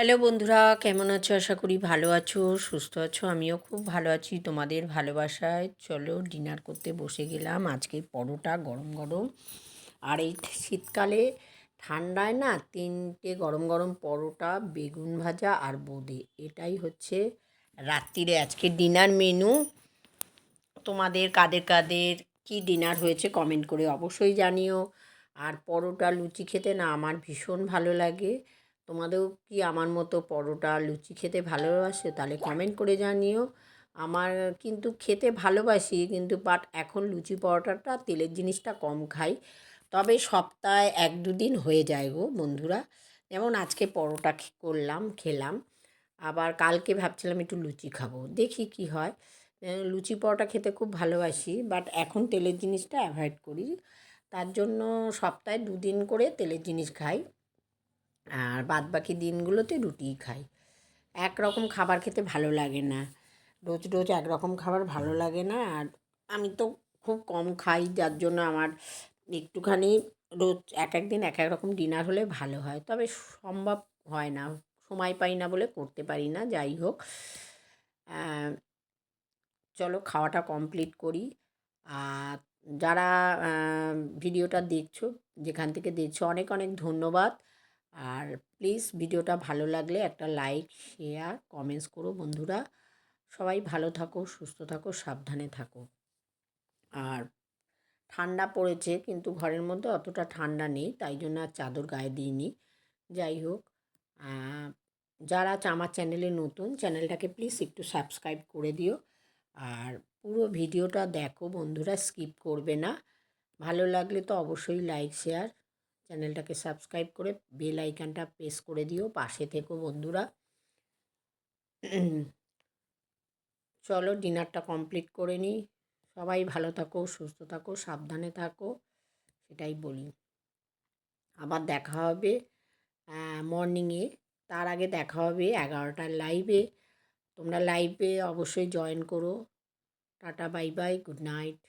Hello বন্ধুরা, কেমন আছো? আশা করি ভালো আছো, সুস্থ আছো, আমিও খুব ভালো আছি। তোমাদের ভালোবাসায় চলো ডিনার করতে বসে গেলাম। আজকে পরোটা গরম গরম। আর এই শীতকালে ঠান্ডায় না তিনটে গরম গরম পরোটা, বেগুন ভাজা আর বোঁদে। এটাই হচ্ছে রাত্রিরে আজকে ডিনার মেনু। তোমাদের কাদের কাদের কি ডিনার হয়েছে কমেন্ট করে অবশ্যই জানিও। আর পরোটা লুচি খেতে না আমার ভীষণ ভালো লাগে। তোমাদেরও কি আমার মতো পরোটা লুচি খেতে ভালোবাসে? তাহলে কমেন্ট করে জানিও। আমার কিন্তু খেতে ভালোবাসি, কিন্তু বাট এখন লুচি পরোটাটা, তেলের জিনিসটা কম খাই। তবে সপ্তাহে এক দুদিন হয়ে যায় গো বন্ধুরা। যেমন আজকে পরোটা করলাম, খেলাম। আবার কালকে ভাবছিলাম একটু লুচি খাব। দেখি কি হয়। লুচি পরোটা খেতে খুব ভালোবাসি বাট এখন তেলের জিনিসটা অ্যাভয়েড করি। তার জন্য সপ্তাহে দুদিন করে তেলের জিনিস খাই। আর বাদ বাকি দিনগুলোতে রুটিই খাই। একরকম খাবার খেতে ভালো লাগে না। রোজ রোজ একরকম খাবার ভালো লাগে না আর আমি তো খুব কম খাই, যার জন্য আমার একটুখানি রোজ এক এক দিন এক এক রকম ডিনার হলে ভালো হয়। তবে সম্ভব হয় না, সময় পাই না বলে করতে পারি না, যাই হোক। চলো খাওয়াটা কমপ্লিট করি। আর যারা ভিডিওটা দেখছ, যেখান থেকে দেখছ, অনেক অনেক ধন্যবাদ। আর প্লিজ ভিডিওটা ভালো লাগলে একটা লাইক, শেয়ার, কমেন্টস করো বন্ধুরা। সবাই ভালো থাকো, সুস্থ থাকো, সাবধানে থাকো। আর ঠান্ডা পড়েছে কিন্তু ঘরের মধ্যে অতটা ঠান্ডা নেই, তাই জন্য আর চাদর গায়ে দিইনি। যাই হোক যারা আমার চ্যানেলে নতুন, চ্যানেলটাকে প্লিজ একটু সাবস্ক্রাইব করে দিও। আর পুরো ভিডিওটা দেখো বন্ধুরা, স্কিপ করবে না। ভালো লাগলে তো অবশ্যই লাইক, শেয়ার চ্যানেলটাকে সাবস্ক্রাইব করে বেল আইকনটা প্রেস করে দিও, পাশে থেকো বন্ধুরা। চলো ডিনারটা কমপ্লিট করে নিই। সবাই ভালো থাকো, সুস্থ থাকো, সাবধানে থাকো, সেটাই বলি। আবার দেখা হবে মর্নিংয়ে তার আগে দেখা হবে এগারোটার লাইভে তোমরা লাইভে অবশ্যই জয়েন করো। Tata bye bye good night